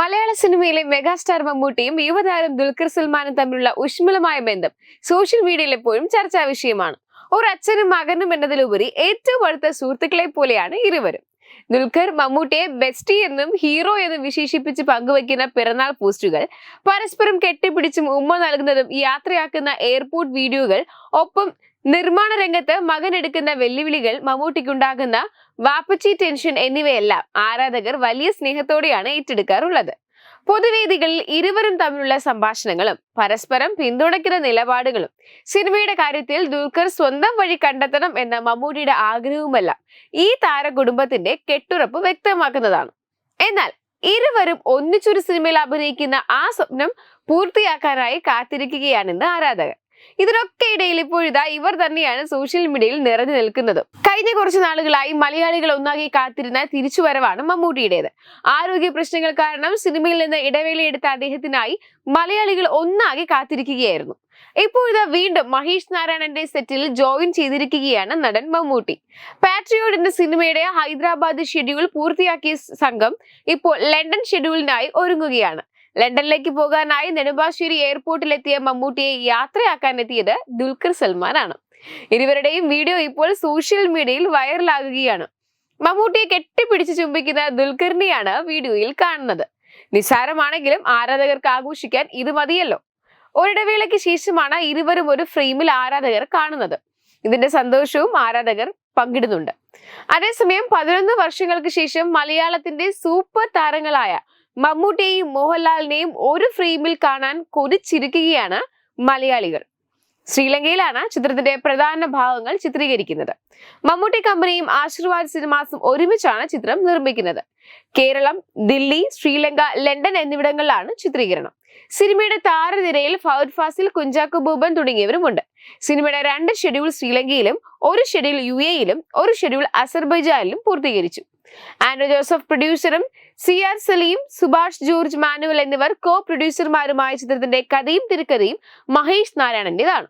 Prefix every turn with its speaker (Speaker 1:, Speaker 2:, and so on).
Speaker 1: മലയാള സിനിമയിലെ മെഗാസ്റ്റാർ മമ്മൂട്ടിയും യുവതാരം ദുൽഖർ സൽമാനും തമ്മിലുള്ള ഊഷ്മളമായ ബന്ധം സോഷ്യൽ മീഡിയയിൽ എപ്പോഴും ചർച്ചാ വിഷയമാണ്. ഒരു അച്ഛനും മകനും എന്നതിലുപരി ഏറ്റവും അടുത്ത സുഹൃത്തുക്കളെ പോലെയാണ് ഇരുവരും. ദുൽഖർ മമ്മൂട്ടിയെ ബെസ്റ്റി എന്നും ഹീറോ എന്നും വിശേഷിപ്പിച്ച് പങ്കുവയ്ക്കുന്ന പിറന്നാൾ പോസ്റ്റുകൾ പരസ്പരം കെട്ടിപ്പിടിച്ചും ഉമ്മ നൽകുന്നതും യാത്രയാക്കുന്ന എയർപോർട്ട് വീഡിയോകൾ ഒപ്പം നിർമ്മാണ രംഗത്ത് മകൻ എടുക്കുന്ന വെല്ലുവിളികൾ മമ്മൂട്ടിക്കുണ്ടാകുന്ന വാപ്പച്ചി ടെൻഷൻ എന്നിവയെല്ലാം ആരാധകർ വലിയ സ്നേഹത്തോടെയാണ് ഏറ്റെടുക്കാറുള്ളത്. പൊതുവേദികളിൽ ഇരുവരും തമ്മിലുള്ള സംഭാഷണങ്ങളും പരസ്പരം പിന്തുണയ്ക്കുന്ന നിലപാടുകളും സിനിമയുടെ കാര്യത്തിൽ ദുൽഖർ സ്വന്തം വഴി കണ്ടെത്തണം എന്ന മമ്മൂട്ടിയുടെ ആഗ്രഹവുമെല്ലാം ഈ താരകുടുംബത്തിന്റെ കെട്ടുറപ്പ് വ്യക്തമാക്കുന്നതാണ്. എന്നാൽ ഇരുവരും ഒന്നിച്ചൊരു സിനിമയിൽ അഭിനയിക്കുന്ന ആ സ്വപ്നം പൂർത്തിയാക്കാനായി കാത്തിരിക്കുകയാണെന്ന് ആരാധകർ. ഇതിനൊക്കെ ഇടയിൽ ഇപ്പോഴിതാ ഇവർ തന്നെയാണ് സോഷ്യൽ മീഡിയയിൽ നിറഞ്ഞു നിൽക്കുന്നത്. കഴിഞ്ഞ കുറച്ച് നാളുകളായി മലയാളികൾ ഒന്നാകെ കാത്തിരുന്ന തിരിച്ചുവരവാണ് മമ്മൂട്ടിയുടേത്. ആരോഗ്യ പ്രശ്നങ്ങൾ കാരണം സിനിമയിൽ നിന്ന് ഇടവേളയെടുത്ത അദ്ദേഹത്തിനായി മലയാളികൾ ഒന്നാകെ കാത്തിരിക്കുകയായിരുന്നു. ഇപ്പോഴിതാ വീണ്ടും മഹേഷ് നാരായണന്റെ സെറ്റിൽ ജോയിൻ ചെയ്തിരിക്കുകയാണ് നടൻ മമ്മൂട്ടി. പാട്രിയോഡ് എന്ന സിനിമയുടെ ഹൈദരാബാദ് ഷെഡ്യൂൾ പൂർത്തിയാക്കിയ സംഘം ഇപ്പോൾ ലണ്ടൻ ഷെഡ്യൂളിനായി ഒരുങ്ങുകയാണ്. ലണ്ടനിലേക്ക് പോകാനായി നെടുമ്പാശ്ശേരി എയർപോർട്ടിലെത്തിയ മമ്മൂട്ടിയെ യാത്രയാക്കാൻ എത്തിയത് ദുൽഖർ സൽമാനാണ്. ഇരുവരുടെയും വീഡിയോ ഇപ്പോൾ സോഷ്യൽ മീഡിയയിൽ വൈറലാകുകയാണ്. മമ്മൂട്ടിയെ കെട്ടിപ്പിടിച്ച് ചുംബിക്കുന്ന ദുൽഖറിനെയാണ് വീഡിയോയിൽ കാണുന്നത്. നിസ്സാരമാണെങ്കിലും ആരാധകർക്ക് ആഘോഷിക്കാൻ ഇത് മതിയല്ലോ. ഒരിടവേളയ്ക്ക് ശേഷമാണ് ഇരുവരും ഒരു ഫ്രെയിമിൽ ആരാധകർ കാണുന്നത്. ഇതിന്റെ സന്തോഷവും ആരാധകർ പങ്കിടുന്നുണ്ട്. അതേസമയം പതിനൊന്ന് വർഷങ്ങൾക്ക് ശേഷം മലയാളത്തിന്റെ സൂപ്പർ താരങ്ങളായ മമ്മൂട്ടിയെയും മോഹൻലാലിനെയും ഒരു ഫ്രെയിമിൽ കാണാൻ കൊതിച്ചിരിക്കുകയാണ് മലയാളികൾ. ശ്രീലങ്കയിലാണ് ചിത്രത്തിന്റെ പ്രധാന ഭാഗങ്ങൾ ചിത്രീകരിക്കുന്നത്. മമ്മൂട്ടി കമ്പനിയും ആശീർവാദ് സിനിമാസും ഒരുമിച്ചാണ് ചിത്രം നിർമ്മിക്കുന്നത്. കേരളം ദില്ലി ശ്രീലങ്ക ലണ്ടൻ എന്നിവിടങ്ങളിലാണ് ചിത്രീകരണം. സിനിമയുടെ താരനിരയിൽ ഫൗദ് ഫാസിൽ കുഞ്ചാക്കോ ബൂബൻ തുടങ്ങിയവരുമുണ്ട്. സിനിമയുടെ രണ്ട് ഷെഡ്യൂൾ ശ്രീലങ്കയിലും ഒരു ഷെഡ്യൂൾ യു എയിലും ഒരു ഷെഡ്യൂൾ അസർബൈജാനിലും പൂർത്തീകരിച്ചു. ആൻഡ്രോ Joseph പ്രൊഡ്യൂസറും C R Saleem Subhash George Manuel എന്നിവർ കോ പ്രൊഡ്യൂസർമാരുമായ ചിത്രത്തിന്റെ കഥയും തിരക്കഥയും മഹേഷ് നാരായണന്റേതാണ്.